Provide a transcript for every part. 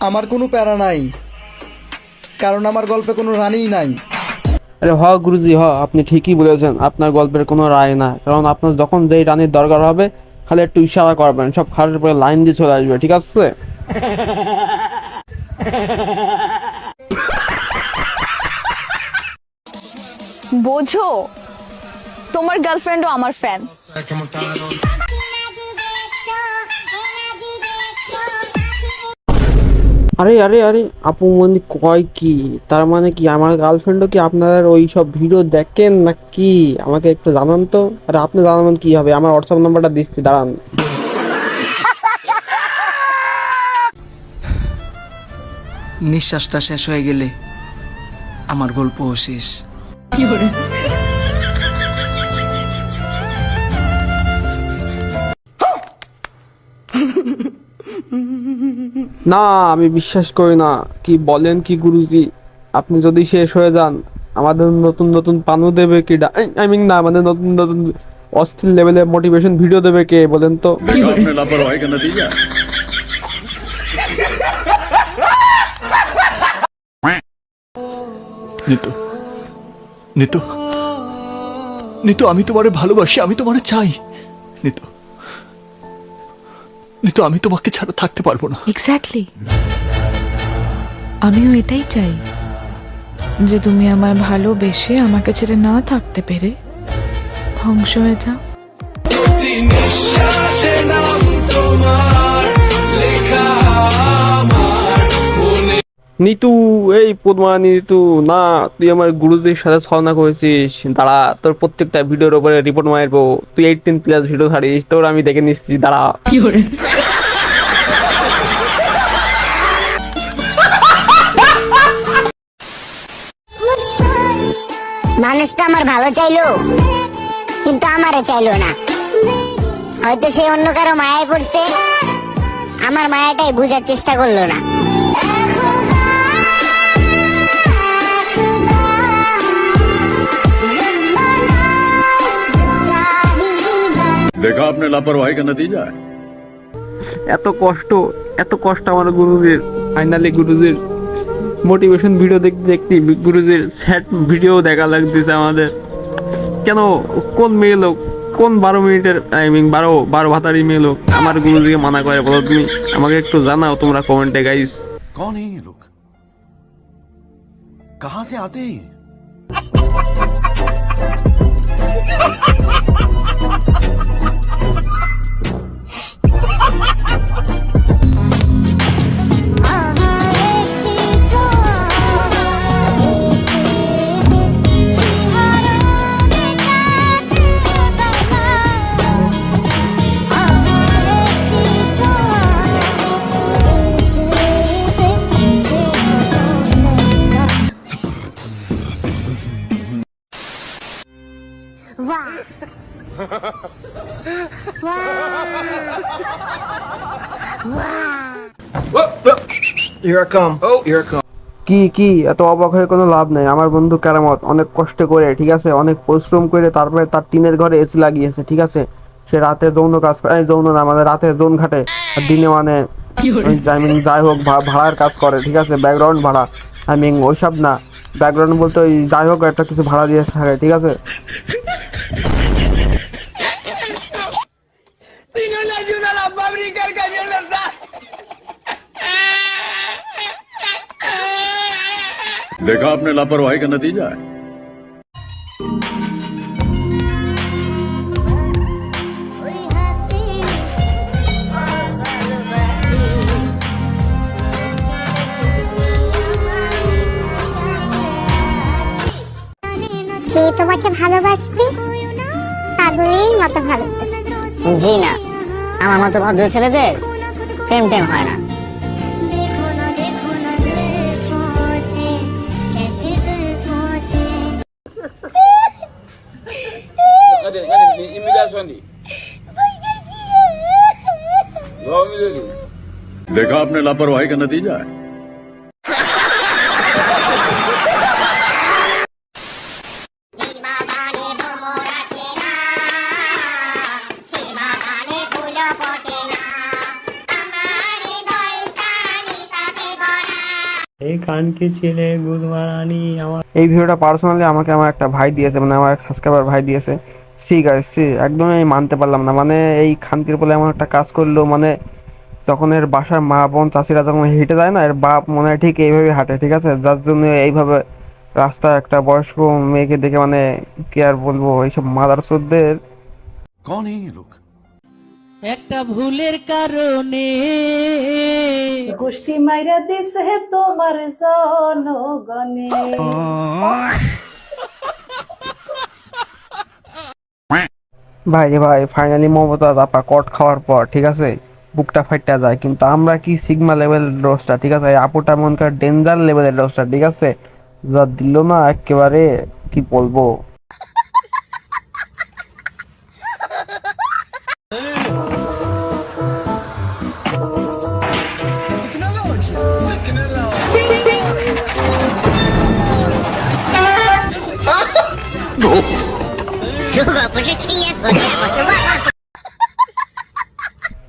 আমার কোনো প্যারা নাই কারণ আমার গল্পে কোনো রানীই নাই। আরে হ গুরুজি হ আপনি ঠিকই বলেছেন আপনার গল্পের কোনো রায় না কারণ আপনার যখন যেই রানীর দরকার হবে খালি একটু ইশারা করবেন সব খাটের পরে লাইন দিয়ে চলে আসবে ঠিক আছে? বোঝো তোমার গার্লফ্রেন্ডও আমার ফ্যান আরে আরে আরে আপু মানে কয় কি? তার মানে কি আমার গার্লফ্রেন্ডও কি আপনার ওই সব ভিডিও দেখেন না কি আমাকে একটু জানান তো। আরে আপনি জানাবেন কি হবে? আমার হোয়াটসঅ্যাপ নাম্বারটা দিচ্ছি দাঁড়ান। নিঃশ্বাসটা শেষ হয়ে গেলে আমার গল্পও শেষ। না, আমি বিশ্বাস করি না। কি বলেন কি গুরুজি? আপনি যদি শেষ হয়ে যান, আমাদের নতুন নতুন পানু দেবে কি? আই মিন না, আমাদের নতুন নতুন অস্থির লেভেলের মোটিভেশন ভিডিও দেবে কে, বলেন তো। নিতু নিতু নিতু, আমি তোমারে ভালোবাসি, আমি তোমারে চাই। নিতু নিতু আমি তোমাকে ছাড়া থাকতে পারব না। এক্স্যাক্টলি আমিও এটাই চাই যে তুমি আমার ভালোবেসে আমাকে ছেড়ে না থাকতে পেরে ধ্বংস হয়ে যাও। নিতু এই পদ্মা নিতু না তুই আমার গুরুদের সাথে ছলনা করেছিস। দাঁড়া তোর প্রত্যেকটা ভিডিওর উপরে রিপোর্ট মারবো। তুই এইটিন প্লাস ভিডিও ছাড়িস তোর আমি দেখে নিচ্ছি দাঁড়া। মানুষটা আমার ভালো চাইলো কিন্তু আমারে চাইলো না। হয়তো সে অন্য কারও মায়ায় পড়ছে আমার মায়াটাই বোঝার চেষ্টা করল না। देखा आपने लापरवाही का नतीजा है এত কষ্ট এত কষ্ট আমার গুরুজির ফাইনালি গুরুজির মোটিভেশন ভিডিও দেখতে দেখতে গুরুজির স্যাড ভিডিও দেখা লাগতেছে আমাদের কেন কোন মেয়ে লোক কোন বারো মিনিটের আই মিন বারো বারো ভাতারি মেয়ে লোক আমার গুরুজিকে মানা করে বলো তুমি আমাকে একটু জানাও তোমরা কমেন্টে গাইস कौन है ये लोग कहां से आते हैं কি কি? এত অবাক হয়ে কোনো লাভ নেই। আমার বন্ধু কেরামত অনেক কষ্ট করে ঠিক আছে? অনেক পরিশ্রম করে তারপরে তার টিনের ঘরে এসি লাগিয়েছে ঠিক আছে? সে রাতে যৌন কাজ করে যৌন না মানে রাতে যৌন ঘাটে। আর দিনে মানে আই মিন যাই হোক ভাড়ার কাজ করে ঠিক আছে? ব্যাকগ্রাউন্ড ভাড়া। আই মিন ওইসব না। ব্যাকগ্রাউন্ড বলতে ওই যাই হোক একটা কিছু ভাড়া দিয়ে থাকে ঠিক আছে? देखा आपने लापरवाही का नतीजा है যে তোমাকে ভালোবাসবে পাগলের মতো ভালোবাসবে জি না আমার মতো ভদ্র ছেলেদের প্রেম টেম হয় না देखा आपने लापरवाही का नतीजा है এই ভিডিওটা পার্সোনালি আমাকে আমার একটা ভাই দিয়েছে মানে আমার এক সাবস্ক্রাইবার ভাই দিয়েছে সি গাইস সি একদমই মানতে পারলাম না। মানে এই খানকির বলে এমন একটা কাজ করল মানে যখন এর বাসার মা বোন চাষিরা যখন হেঁটে যায় না এর বাপ মনে হয় ঠিক এইভাবে হাঁটে ঠিক আছে? যার জন্য এইভাবে রাস্তা একটা বয়স্ক মেয়েকে দেখে মানে কি আর বলব এইসব মাদার চোদ্দের একটা ভুলের কারণে। গোষ্ঠী মাইরা দিস হে তোমার জনগণে। ভাই রে ভাই ফাইনালি মমতা দাপা কট খাওয়ার পর, ঠিক আছে? বুকটা ফাইটটা যায়। কিন্তু আমরা কি সিগমা লেভেল রোস্টার ঠিক আছে? আপুটা মন করে ডেঞ্জার লেভেলের রোস্টার ঠিক আছে? যা দিল না, একেবারে কি বলব?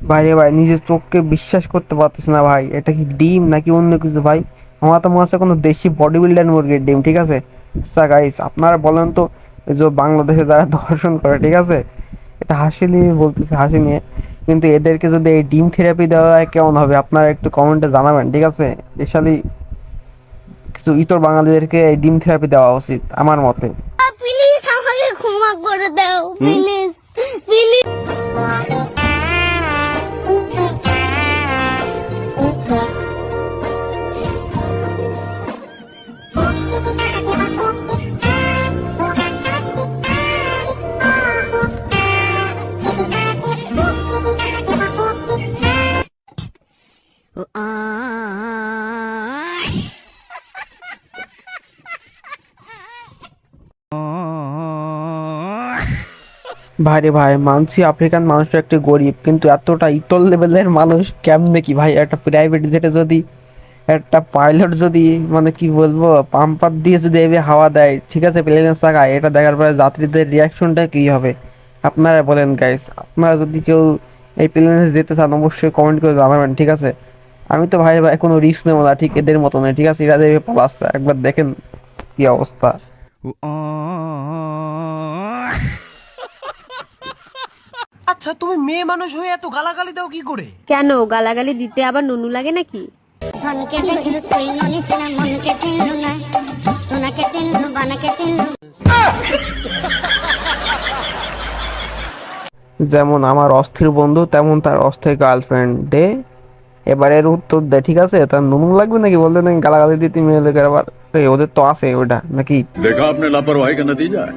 ভাইরে ভাই, নিজের চোখকে বিশ্বাস করতে পারতেছি না ভাই। এটা কি ডিম নাকি অন্য কিছু? ভাই, আমার তো মনে হচ্ছে কোনো দেশি বডি বিল্ডার মুরগির ডিম, ঠিক আছে? আচ্ছা গাইস আপনারা বলেন তো যে বাংলাদেশে যারা দর্শন করে, ঠিক আছে? এটা হাসি নিয়ে বলতেছে, হাসি নিয়ে। কিন্তু এদেরকে যদি এই ডিম থেরাপি দেওয়া হয়, কেমন হবে? আপনারা একটু কমেন্টে জানাবেন, ঠিক আছে? স্পেশালি কিছু ইতর বাঙালিদেরকে এই ডিম থেরাপি দেওয়া উচিত, আমার মতে। ক্ষমা করে দাও প্লিজ প্লিজ। ভাই রে ভাই মানছি আফ্রিকান মানুষটা একটু গরিব কিন্তু এতটা ইটল লেভেলের মানুষ কেমনে কি ভাই একটা প্রাইভেট জেটে যদি একটা পাইলট যদি মানে কি বলব পাম্পার দিয়ে যদি এভাবে হাওয়া দেয় ঠিক আছে প্লেনের চাকায় এটা দেখার পরে যাত্রীদের রিয়াকশনটা কি হবে আপনারা বলেন গাইস আপনারা যদি কেউ এই প্লেনে যেতে চান অবশ্যই কমেন্ট করে জানাবেন ঠিক আছে আমি তো ভাই ভাই কোনো রিস্ক নেব না ঠিক এদের মতো নয় ঠিক আছে এরা যেভাবে পালাচ্ছে একবার দেখেন কি অবস্থা আচ্ছা তুমি মেয়ে মানুষ হয়ে এত গালাগালি দাও কি করে কেন গালাগালি দিতে আবার নুনু লাগে নাকি ধনকে দেখলু তুই ননি সোনা মনকে চিনলু না সোনাকে চিনলু বানাকে চিনলু যেমন আমার অস্থির বন্ধু তেমন তার অস্থির গার্লফ্রেন্ড দে এবারের উত্তর দে ঠিক আছে তার নুন লাগবে নাকি বলতে নাকি গালাগালি দিতে মেয়ে লোকের আবার এই, ওদের তো আছে ওটা নাকি देखा आपने लापरवाही का नतीजा है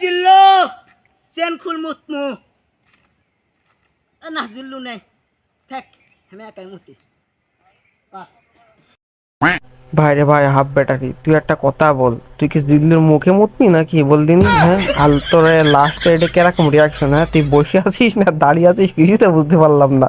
চিল্লো, চেন খুল মুতমু না জিল্লু নাই। থাক, আমি একাই মুতি। ভাই রে ভাই হাফ ব্যাটারি তুই একটা কথা বল। তুই কি দিল্লির মুখে মুতবি নাকি? বল দিন হ্যাঁ? আর তোর লাস্টে এটা কীরকম রিয়াকশন হ্যাঁ? তুই বসে আছিস না, দাঁড়িয়ে আছিস কিছুই তো বুঝতে পারলাম না।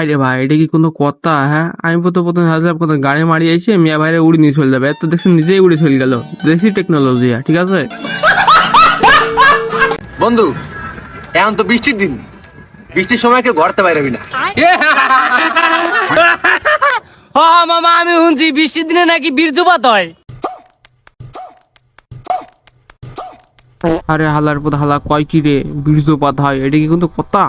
ভাই রে ভাই এটা কি কোনো কথা? হ্যাঁ? আমি প্রথম প্রথম ভাবলাম কোনো গাড়ি মারি এসে মিয়া ভাইরে উড়ে নিয়ে চলে যাবে। এত দেখছেন নিজেই উড়ে চলে গেল। দেশি টেকনোলজি ঠিক আছে? বন্ধু এখন তো বৃষ্টির দিন। বৃষ্টির সময় কেউ ঘরতে বাইরবি না। মামা আমি শুনছি বৃষ্টির দিনে নাকি বীর্যপাত হয়। আরে হালার পর হালা কয় কি রে বীর্যপাত হয় এটা কি কিন্তু কথা?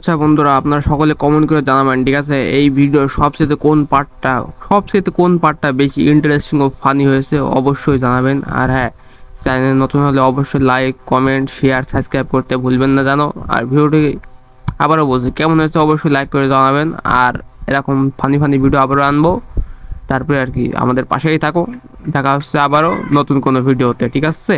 আচ্ছা বন্ধুরা, আপনারা সকলে কমেন্ট করে জানাবেন, ঠিক আছে? এই ভিডিওর সবচেয়ে কোন পার্টটা সবচেয়ে কোন পার্টটা বেশি ইন্টারেস্টিং ও ফানি হয়েছে অবশ্যই জানাবেন। আর হ্যাঁ চ্যানেল নতুন হলে অবশ্যই লাইক কমেন্ট শেয়ার সাবস্ক্রাইব করতে ভুলবেন না, জানো? আর ভিডিওটি আবারও বলছি, কেমন হয়েছে অবশ্যই লাইক করে জানাবেন। আর এরকম ফানি ফানি ভিডিও আবারও আনব। তারপরে আর কি, আমাদের পাশেই থাকো। দেখা হচ্ছে আবারও নতুন কোনো ভিডিওতে ঠিক আছে?